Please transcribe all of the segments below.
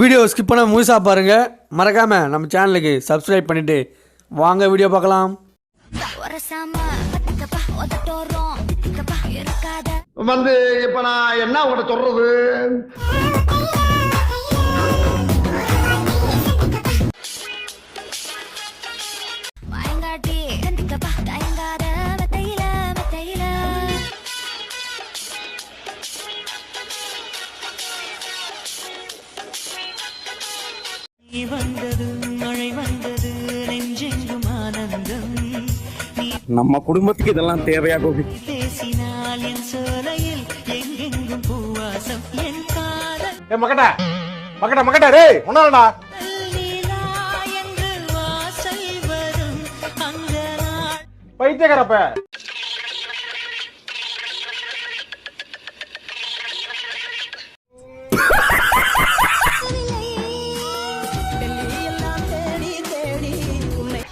Video skip பண்ண முழுசா பாருங்க. மறக்காம நம்ம சேனலுக்கு சப்ஸ்கிரைப் பண்ணிட்டு வாங்க வீடியோ பார்க்கலாம். வந்து இப்ப நான் என்ன உங்கள்கிட்ட சொல்றது? நம்ம குடும்பத்துக்கு இதெல்லாம் தேவையா கோபி? பேசினால் என் சோலையில் எங்கெங்கும் பூவாசம் என் காதல். ஏ மக்கட்ட மக்கட்ட மக்கட்ட டேய் ஒன்னாலடா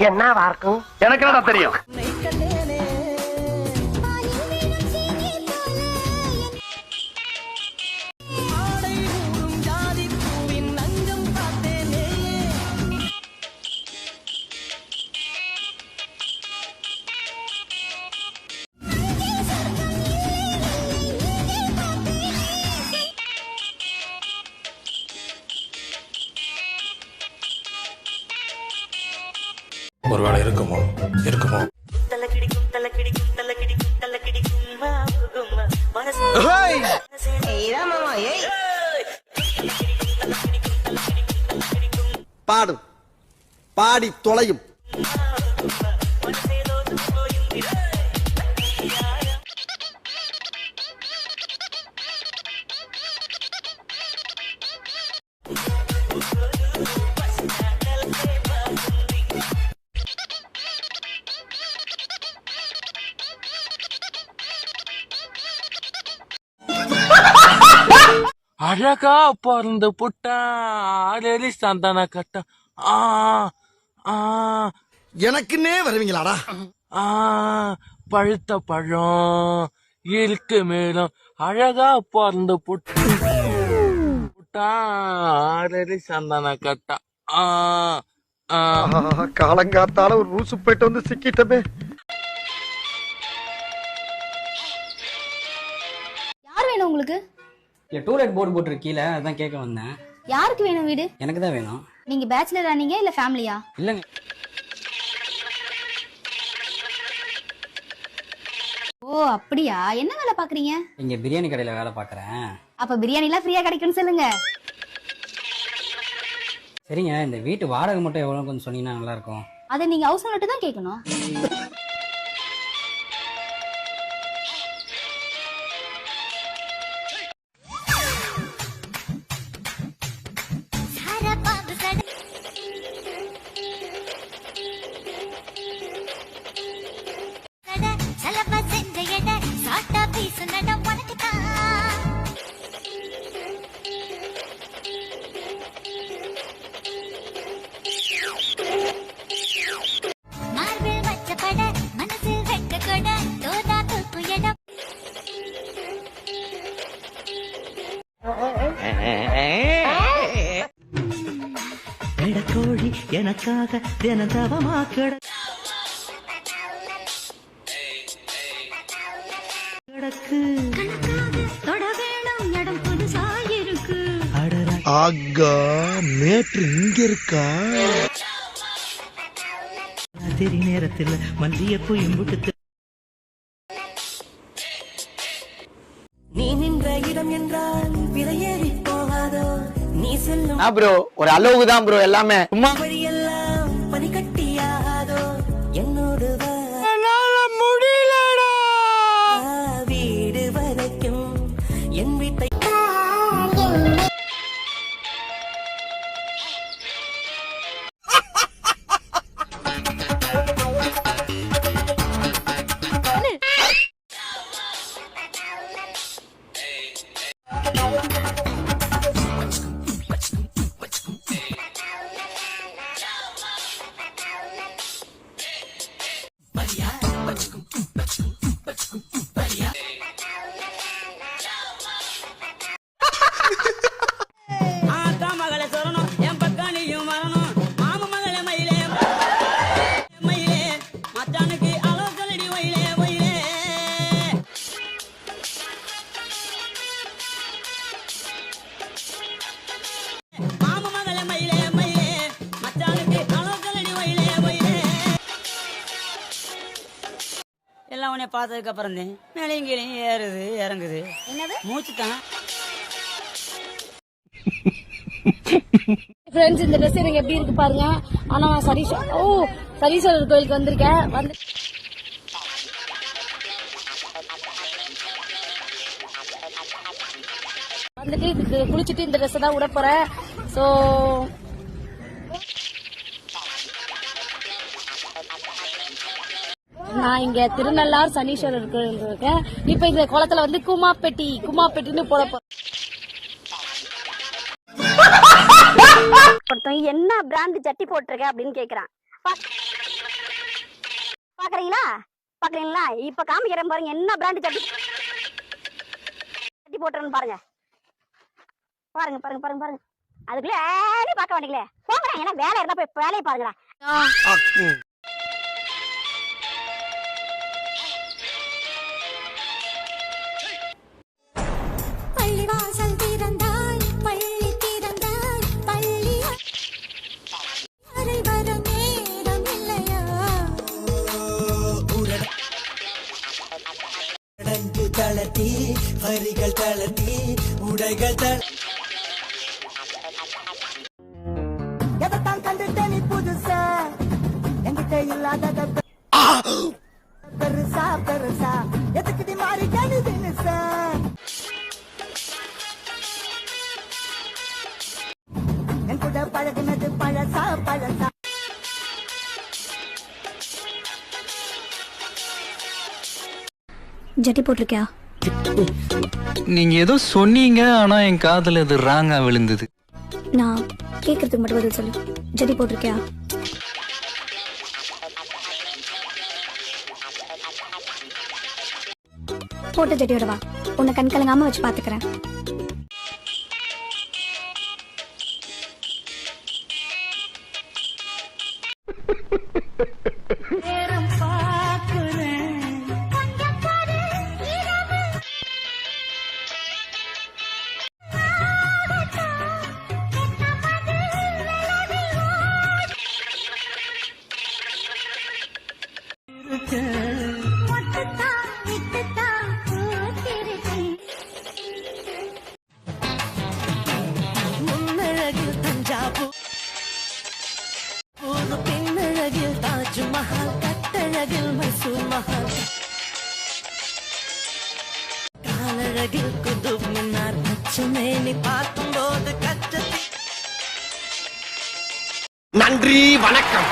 என்ன வார்க்கும் எனக்கு என்னடா தெரியும்? ஒருவேளை இருக்குமோ? இருக்குமோ? தலை பாடும். பாடி தொலையும். அழகா பிறந்த புட்டா. ஆறேறி சந்தான கட்ட. ஆ ஆ. எனக்குன்னே வருவீங்களாடா? ஆ பழுத்த பழம் இருக்கு மேலும். அழகா பிறந்த புட்டா. புட்டா ஆறேறி சந்தான கட்ட. ஆ ஆ. காலங்காத்தால ஒரு ரூசு போயிட்டு வந்து சிக்கிட்டமே. இல்லை டூலெட் போர்டு போட்டிருக்கீல அதான் கேட்க வந்தேன். யாருக்கு வேணும் வீடு? எனக்கு தான் வேணும். நீங்க பேச்சுலரா நீங்க இல்ல ஃபேமிலியா இல்லைங்க. ஓ அப்படியா? என்ன வேலை பாக்குறீங்க இங்கே பிரியாணி கடையில் வேலை பார்க்குறேன். அப்ப பிரியாணி எல்லாம் ஃப்ரீயா கிடைக்கும்னு சொல்லுங்க. சரிங்க இந்த வீட்டு வாடகை மட்டும் எவ்வளோ கொஞ்சம் சொன்னீங்கன்னா நல்லாயிருக்கும் அதை நீங்க ஹவுஸ் ஓனர்ட்ட தான் கேட்கணும். எனக்காக தினதவமா கிட கிடக்கு ஆகா மேட்ரு இங்க இருக்கா ராத்திரி நேரத்தில் மல்லியப்பூ எம்புட்டு நீ நின்ற இடம் என்றால் விலையேறி போகாதோ. நீ செல்லும் ப்ரோ ஒரு அளவுக்கு தான் ப்ரோ எல்லாமே. சும்மா うん。உன்னை பார்த்ததுக்கு அப்புறம் தான் மேலையும் கீழையும் ஏறுது இறங்குது. என்னது? மூச்சு தான் ஃப்ரெண்ட்ஸ் இந்த ட்ரெஸ் எனக்கு எப்படி இருக்கு பாருங்க. ஆனா சரீஸ்வர ஓ சரீஸ்வரர் கோயிலுக்கு வந்திருக்கேன். வந்து வந்துட்டு குளிச்சுட்டு இந்த ட்ரெஸ் தான் விட போறேன். ஸோ நான் இங்க திருநள்ளார் சனீஸ்வரர் கோயில் இருக்கேன். இப்ப இந்த குளத்துல வந்து குமாப்பெட்டி குமாப்பெட்டின்னு போட ஒருத்தன் என்ன பிராண்ட் ஜட்டி போட்டிருக்க அப்படின்னு கேக்குறான். பா- பாக்குறீங்களா? பாக்குறீங்களா? இப்ப காமிக்கிறேன் பாருங்க என்ன பிராண்ட் ஜட்டி ஜட்டி போட்டுறேன்னு பாருங்க. பாருங்க பாருங்க பாருங்க பாருங்க. அதுக்குள்ள பார்க்க வேண்டியங்களே போங்கடா ஏன்னா வேலை இருந்தா போய் வேலையை பாருங்கடா பெருசா பெருசா எதுக்கு நீ மாறிட்ட நீ தினுசா என் கூட பழகினது பழசா பழசா ஜட்டி போட்டிருக்கியா? நீங்க ஏதோ சொன்னீங்க ஆனா என் காதுல அது ராங்கா விழுந்தது. நான் கேக்குறதுக்கு மட்டும் பதில் சொல்லு. ஜட்டி போட்டிருக்கியா? போட்ட ஜட்டியோட வா. உன்னை கண் கலங்காம வச்சு பாத்துக்கிறேன். மொட்டுத்தான் காலழகில் குதுப் மினார் பச்சமேனி பார்க்கும்போது கச்சத்தி நன்றி வணக்கம்